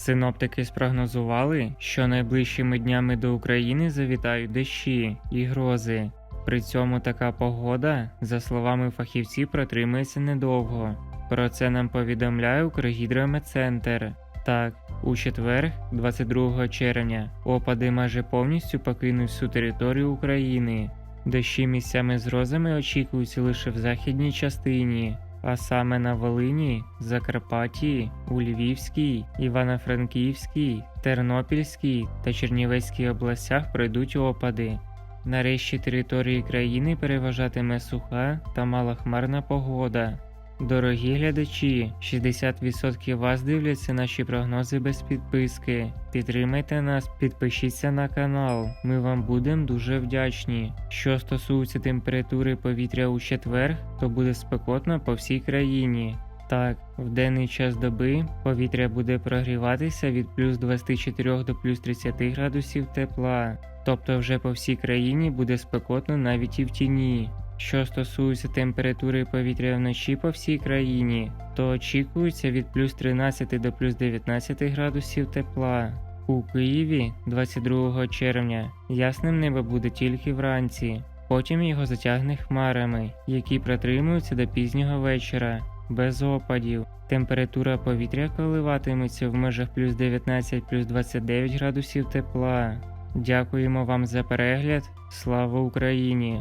Синоптики спрогнозували, що найближчими днями до України завітають дощі і грози. При цьому така погода, за словами фахівців, протримається недовго. Про це нам повідомляє Укргідрометцентр. Так, у четвер, 22 червня, опади майже повністю покинуть всю територію України. Дощі місцями з грозами очікуються лише в західній частині, а саме на Волині, Закарпатті, у Львівській, Івано-Франківській, Тернопільській та Чернівецькій областях пройдуть опади. Нарешті території країни переважатиме суха та малохмарна погода. Дорогі глядачі, 60% вас дивляться наші прогнози без підписки. Підтримайте нас, підпишіться на канал. Ми вам будемо дуже вдячні. Що стосується температури повітря у четвер, то буде спекотно по всій країні. Так, в денний час доби повітря буде прогріватися від плюс 24 до плюс 30 градусів тепла. Тобто вже по всій країні буде спекотно навіть і в тіні. Що стосується температури повітря вночі по всій країні, то очікується від плюс 13 до плюс 19 градусів тепла. У Києві 22 червня ясним небо буде тільки вранці, потім його затягне хмарами, які протримуються до пізнього вечора, без опадів. Температура повітря коливатиметься в межах плюс 19 плюс 29 градусів тепла. Дякуємо вам за перегляд. Слава Україні!